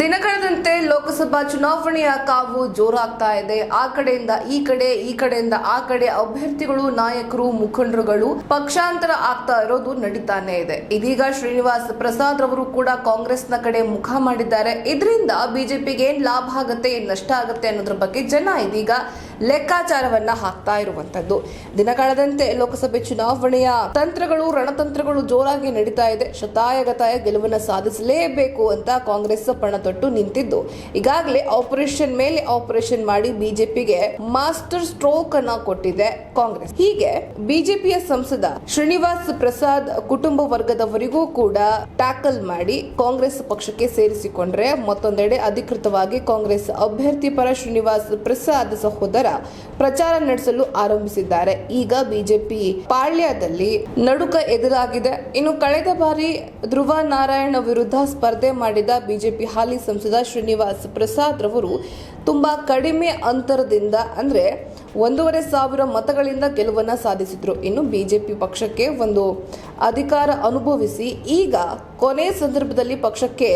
ದಿನಗಳೆದಂತೆ ಲೋಕಸಭಾ ಚುನಾವಣೆಯ ಕಾವು ಜೋರಾಗ್ತಾ ಇದೆ. ಆ ಕಡೆಯಿಂದ ಈ ಕಡೆ, ಈ ಕಡೆಯಿಂದ ಆ ಕಡೆ ಅಭ್ಯರ್ಥಿಗಳು, ನಾಯಕರು, ಮುಖಂಡರುಗಳು ಪಕ್ಷಾಂತರ ಆಗ್ತಾ ಇರೋದು ನಡೀತಾನೆ ಇದೆ. ಇದೀಗ ಶ್ರೀನಿವಾಸ್ ಪ್ರಸಾದ್ ರವರು ಕೂಡ ಕಾಂಗ್ರೆಸ್ನ ಕಡೆ ಮುಖ ಮಾಡಿದ್ದಾರೆ. ಇದರಿಂದ ಬಿಜೆಪಿಗೆ ಏನ್ ಲಾಭ ಆಗುತ್ತೆ, ಏನ್ ನಷ್ಟ ಆಗುತ್ತೆ ಅನ್ನೋದ್ರ ಬಗ್ಗೆ ಜನ ಇದೀಗ ಲೆಕ್ಕಾಚಾರವನ್ನ ಹಾಕ್ತಾ ಇರುವಂತದ್ದು. ದಿನಗಳದಂತೆ ಲೋಕಸಭೆ ಚುನಾವಣೆಯ ತಂತ್ರಗಳು, ರಣತಂತ್ರಗಳು ಜೋರಾಗಿ ನಡೀತಾ ಇದೆ. ಶತಾಯಗತಾಯ ಗೆಲುವನ್ನ ಸಾಧಿಸಲೇಬೇಕು ಅಂತ ಕಾಂಗ್ರೆಸ್ ಪಣತೊಟ್ಟು ನಿಂತಿದ್ದು. ಈಗಾಗಲೇ ಆಪರೇಷನ್ ಮೇಲೆ ಆಪರೇಷನ್ ಮಾಡಿ ಬಿಜೆಪಿಗೆ ಮಾಸ್ಟರ್ ಸ್ಟ್ರೋಕ್ ಅನ್ನ ಕೊಟ್ಟಿದೆ ಕಾಂಗ್ರೆಸ್. ಹೀಗೆ ಬಿಜೆಪಿಯ ಸಂಸದ ಶ್ರೀನಿವಾಸ್ ಪ್ರಸಾದ್ ಕುಟುಂಬ ವರ್ಗದವರಿಗೂ ಕೂಡ ಟ್ಯಾಕಲ್ ಮಾಡಿ ಕಾಂಗ್ರೆಸ್ ಪಕ್ಷಕ್ಕೆ ಸೇರಿಸಿಕೊಂಡ್ರೆ ಮತ್ತೊಂದೆಡೆ ಅಧಿಕೃತವಾಗಿ ಕಾಂಗ್ರೆಸ್ ಅಭ್ಯರ್ಥಿ ಪರ ಶ್ರೀನಿವಾಸ್ ಪ್ರಸಾದ್ ಸಹೋದರ ಪ್ರಚಾರ ನಡೆಸಲು ಆರಂಭಿಸಿದ್ದಾರೆ. ಈಗ ಬಿಜೆಪಿ ಪಾಳ್ಯದಲ್ಲಿ ನಡುಕ ಎದುರಾಗಿದೆ. ಇನ್ನು ಕಳೆದ ಬಾರಿ ಧ್ರುವ ನಾರಾಯಣ ವಿರುದ್ಧ ಸ್ಪರ್ಧೆ ಮಾಡಿದ ಬಿಜೆಪಿ ಹಾಲಿ ಸಂಸದ ಶ್ರೀನಿವಾಸ್ ಪ್ರಸಾದ್ ರವರು ತುಂಬಾ ಕಡಿಮೆ ಅಂತರದಿಂದ ಅಂದ್ರೆ ಒಂದೂವರೆ ಸಾವಿರ ಮತಗಳಿಂದ ಗೆಲುವನ್ನ ಸಾಧಿಸಿದ್ರು. ಇನ್ನು ಬಿಜೆಪಿ ಪಕ್ಷಕ್ಕೆ ಒಂದು ಅಧಿಕಾರ ಅನುಭವಿಸಿ ಈಗ ಕೊನೆ ಸಂದರ್ಭದಲ್ಲಿ ಪಕ್ಷಕ್ಕೆ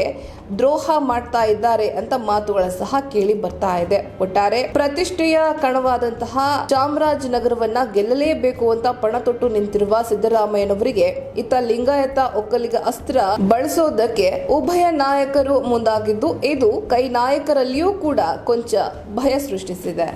ದ್ರೋಹ ಮಾಡ್ತಾ ಇದ್ದಾರೆ ಅಂತ ಮಾತುಗಳ ಸಹ ಕೇಳಿ ಬರ್ತಾ ಇದೆ. ಒಟ್ಟಾರೆ ಪ್ರತಿಷ್ಠೆಯ ಕಣವಾದಂತಹ ಚಾಮರಾಜನಗರವನ್ನ ಗೆಲ್ಲಲೇಬೇಕು ಅಂತ ಪಣ ತೊಟ್ಟು ನಿಂತಿರುವ ಸಿದ್ದರಾಮಯ್ಯನವರಿಗೆ ಇತ್ತ ಲಿಂಗಾಯತ ಒಕ್ಕಲಿಗ ಅಸ್ತ್ರ ಬಳಸೋದಕ್ಕೆ ಉಭಯ ನಾಯಕರು ಮುಂದಾಗಿದ್ದು, ಇದು ಕೈ ನಾಯಕರಲ್ಲಿಯೂ ಕೂಡ ಕೊಂಚ ಭಯ ಸೃಷ್ಟಿಸಿದೆ.